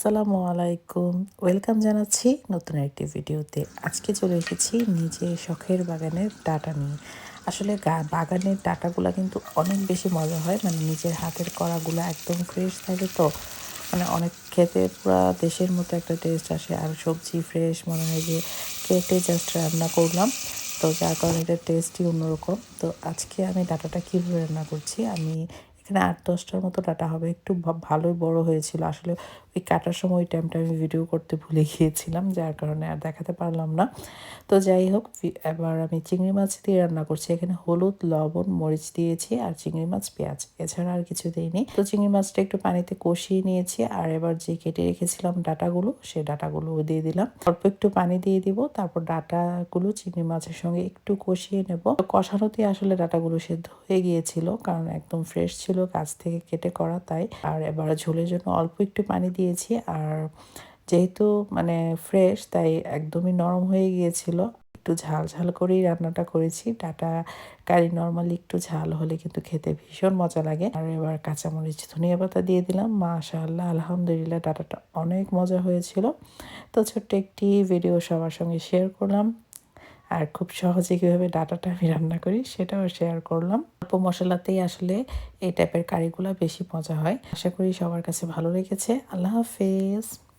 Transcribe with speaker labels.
Speaker 1: আসসালামু আলাইকুম। ওয়েলকাম জানাচ্ছি নতুন একটি ভিডিওতে। আজকে চলে এসেছি নিজে শখের বাগানের ডাটা নিয়ে। আসলে বাগানের ডাটাগুলো কিন্তু অনেক বেশি মজা হয়। মানে নিজের হাতের করাগুলো একদম ফ্রেশ থাকে তো। মানে অনেক খেতে পুরো দেশের মতো একটা টেস্ট আসে। আর সবজি ফ্রেশ মনে হয় যে কেটে জাস্ট রান্না করলাম। তো যার কারণে এটার টেস্টই অন্যরকম। তো আজকে আমি ডাটাটা কীভাবে রান্না করছি, আমি এখানে আট দশটার মতো ডাটা হবে। একটু ভালোই বড় হয়েছিল। আসলে ওই কাটার সময় ওই টাইমটা আমি ভিডিও করতে ভুলে গিয়েছিলাম, যার কারণে আর দেখাতে পারলাম না। তো যাই হোক এবার আমি চিংড়ি মাছ দিয়ে রান্না করছি। এখানে হলুদ, লবণ, মরিচ দিয়েছি আর চিংড়ি মাছ, পেঁয়াজ। এছাড়া আর কিছু দিইনি। তো চিংড়ি মাছটা একটু পানিতে কষিয়ে নিয়েছি আর এবার যে কেটে রেখেছিলাম ডাটাগুলো সেই ডাটাগুলো দিয়ে দিলাম। অল্প একটু পানি দিয়ে দিব, তারপর ডাটাগুলো চিংড়ি মাছের সঙ্গে একটু কষিয়ে নেব। কষানোতে আসলে ডাটাগুলো সেদ্ধ হয়ে গিয়েছিল, কারণ একদম ফ্রেশ ছিল গাছ থেকে কেটে করা তাই। আর এবার ঝোলের জন্য অল্প একটু পানি দিয়েছি। আর যেহেতু মানে ফ্রেশ তাই একদমই নরম হয়ে গিয়েছিল, একটু ঝাল ঝাল করেই রান্নাটা করেছি। ডাটা কারি নর্মালি একটু ঝাল হলে কিন্তু খেতে ভীষণ মজা লাগে। আর এবার কাঁচামরিচ, ধনিয়া পাতা দিয়ে দিলাম। মা মাশাআল্লাহ, আলহামদুলিল্লাহ ডাটাটা অনেক মজা হয়েছিল। তো ছোট্ট একটি ভিডিও সবার সঙ্গে শেয়ার করলাম। আর খুব সহজে কীভাবে ডাটাটা আমি রান্না করি সেটাও শেয়ার করলাম। অল্প মশলাতেই আসলে এই টাইপের কারিগুলো বেশি মজা হয়। আশা করি সবার কাছে ভালো লেগেছে। আল্লাহ হাফেজ।